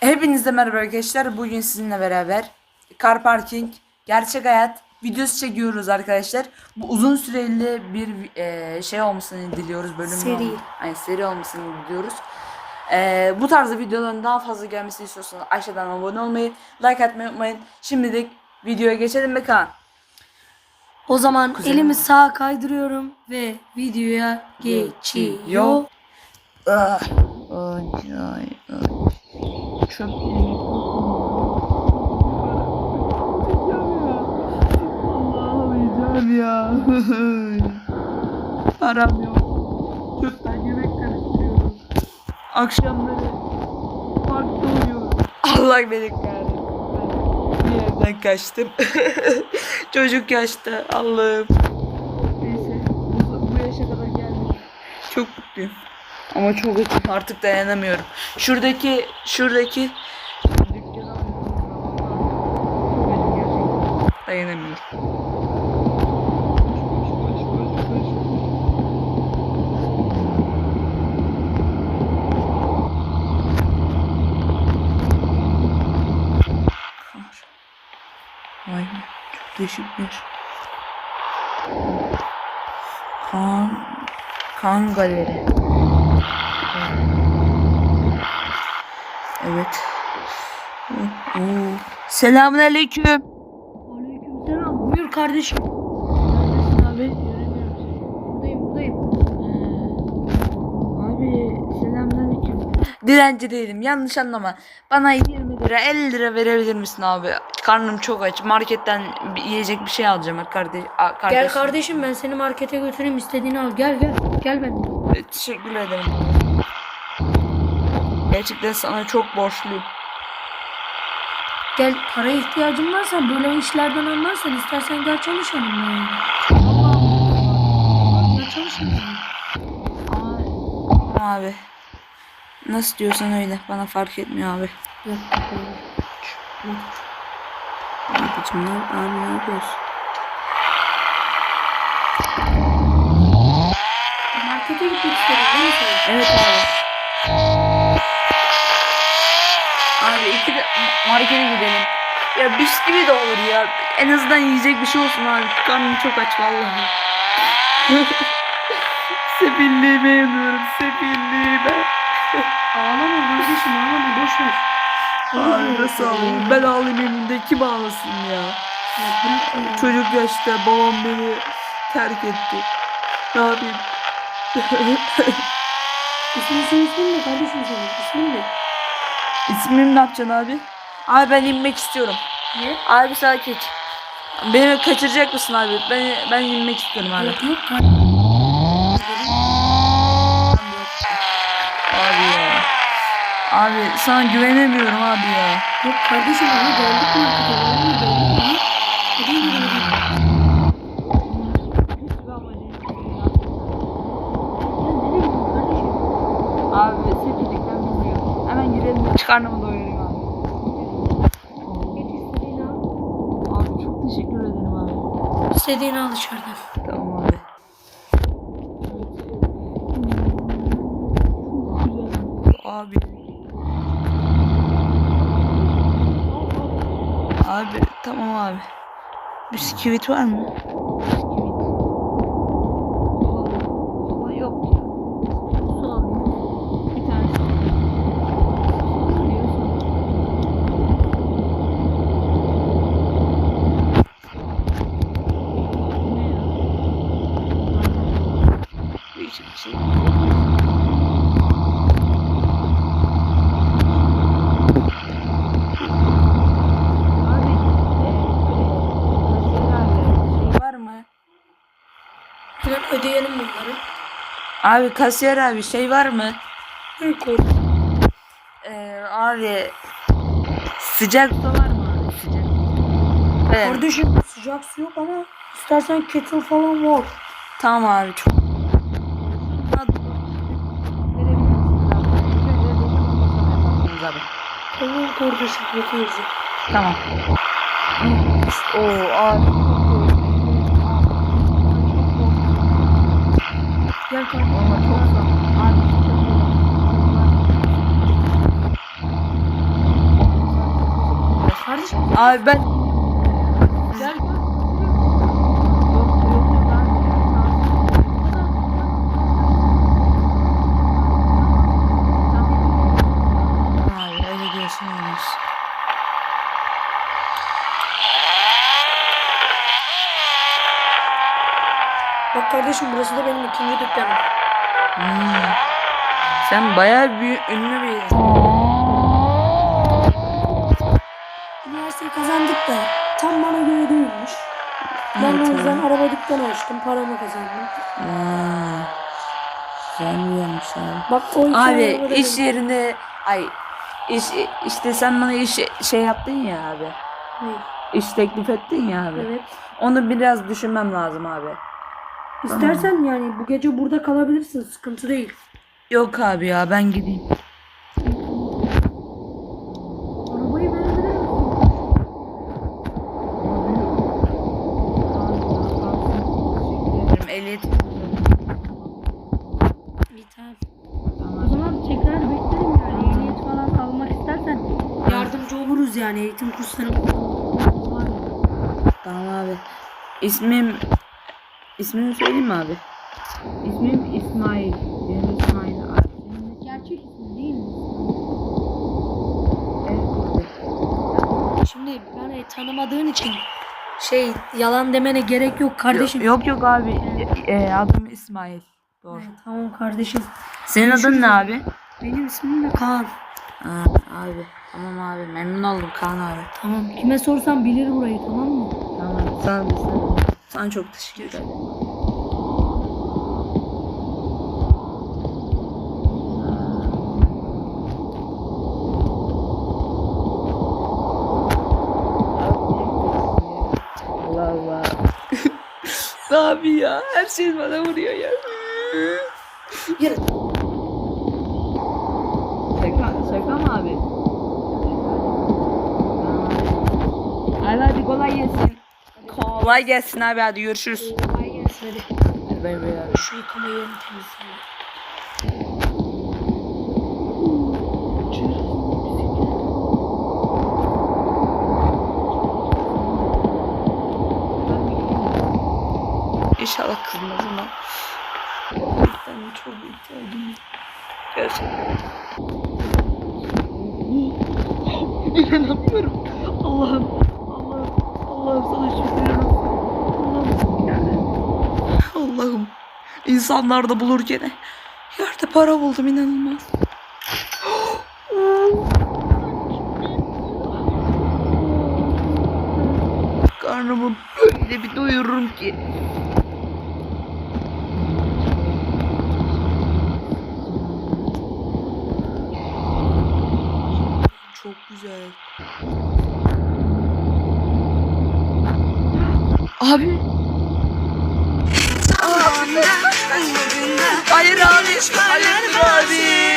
Hepinize merhaba arkadaşlar. Bugün sizinle beraber Car Parking gerçek hayat videosu çekiyoruz arkadaşlar. Bu uzun süreli bir e, şey olmasını diliyoruz bölüm. Seri. olm- Ay, seri olmasını diliyoruz. E, bu tarzda videoların daha fazla gelmesini istiyorsanız aşağıdan abone olmayı, like atmayı unutmayın. Şimdilik videoya geçelim mi Kaan? O zaman Kuzenim elimi sağa kaydırıyorum ve videoya geçiyor. Ah, ay, ay, ay. Çöp Allah'ım ya. Param yok. Çöpten yemek karıştırıyorum. Akşamları parkta uyuyorum. Allah beni kahretsin. Ben bir yerden kaçtım. Çocuk yaşta Allah'ım. Neyse bu, bu yaşa kadar geldim. Çok mutluyum. Ama çok açım artık dayanamıyorum. Şuradaki şuradaki dayanamıyorum. Be, çok yer. Kan, kan galeri. Evet. Selamun aleyküm. Aleykümselam. Buyur kardeşim. Neredesin abi? Buradayım buradayım. Abi selamünaleyküm. Dilenci değilim yanlış anlama. Bana 20 lira 50 lira verebilir misin abi? Karnım çok aç. Marketten bir yiyecek bir şey alacağım kardeş. a- Gel kardeşim. ben seni markete götüreyim istediğini al. Gel gel. Gel benimle. Teşekkür ederim. Gerçekten sana çok borçluyum. Gel paraya ihtiyacın varsa böyle işlerden anlarsan istersen gel çalışalım yani. Gel çalışalım. Ama abi. Nasıl diyorsan öyle. Bana fark etmiyor abi. Yok. Ne? Abi ne yapıyorsun? Markete gitmek istedim? Evet. Abi markete gidelim. Ya bisküvi de olur ya. En azından yiyecek bir şey olsun abi. Karnım çok aç vallahi. Sefilliğime yanıyorum. Sefilliğime. Ağlama kardeşim ağlama boş ver. Abi nasıl ağlayayım? Ben ağlayayım evimde kim ağlasın ya? Çocuk yaşta babam beni terk etti. Ne yapayım? İsmin senin ismin ne kardeşim senin? İsmin ne? İsmim ne yapacaksın abi? Abi ben inmek istiyorum. Ne? Abi sakin. Beni kaçıracak mısın abi? Ben ben inmek istiyorum abi. Yok yok. Abi ya. Abi sana güvenemiyorum abi ya. Yok kardeşim ama geldik. Vallahi geldik hadi. Abi sefillikten bilmiyorum. Hemen girelim de karnımı doyurayım abi. Geç istediğini al. Abi çok teşekkür ederim abi. İstediğini al içeriden. Tamam abi. Abi. Abi tamam abi. Bisküvit var mı? Bisküvit. Kola, kola yok ya. Su alayım. Bir tane su Ne ya? Değişik bir şey. Abi, e, şey var mı? Hemen ödeyelim bunları. Abi kasiyer abi şey var mı? Hı, koy. Ee, abi sıcak su var mı sıcak? Evet. Kardeşim sıcak su yok ama istersen kettle falan var. Tamam abi çok. Tamam kardeşim bakıyoruz. Tamam. Oo abi. Gerçekten ama çok zor. Abi çok zor. Kardeşim abi ben kardeşim burası da benim ikinci dükkanım. Hmm. Sen bayağı büyük ünlü bir Üniversiteyi kazandık da tam bana göre değilmiş. Ben Evet, o yüzden araba dükkanı açtım. Paramı kazandım. Aa, Güzel bir yermiş abi. Bak o Abi iş yerinde ay iş işte sen bana iş şey yaptın ya abi. Ne? İş teklif ettin ya abi. Evet. Onu biraz düşünmem lazım abi. İstersen yani bu gece burada kalabilirsin. Sıkıntı değil. Yok abi ya ben gideyim. Arabayı verebilir misin? Ehliyet. İyi tamam. O zaman tekrar beklerim yani. Ehliyet falan almak istersen yardımcı oluruz yani. Eğitim kursları var ya. Tamam abi. İsmim ismini söyleyeyim mi abi? İsmim İsmail. Benim İsmail abi. Gerçek ismi değil mi? Evet. Şimdi beni tanımadığın için şey yalan demene gerek yok kardeşim. Yok yok abi. E, adım İsmail. Doğru. Evet, tamam kardeşim. Senin adın ne abi? Benim ismim de Kaan. Aa, abi. Tamam abi. Memnun oldum Kaan abi. Tamam. Kime sorsam bilir burayı tamam mı? Tamam. Sağ olasın. Sana çok teşekkür ederim. Allah Allah. abi ya her şey bana vuruyor ya. Yürü. Şaka, şaka mı abi? Hadi kolay gelsin. Kolay gelsin abi hadi görüşürüz. Kolay gelsin hadi. Hadi bay bay abi. Şu yıkama yerini temizleyelim. İnşallah kızmaz ama. Gerçekten çok ihtiyacım var. Gerçekten. İnanamıyorum. Allah'ım. Allah'ım. Allah'ım sana şükürler olsun. Allah'ım. İnsanlar da bulur gene. Yerde para buldum inanılmaz. Karnımı böyle bir doyururum ki. Çok güzel. Abi. Hayır. Hayır abi.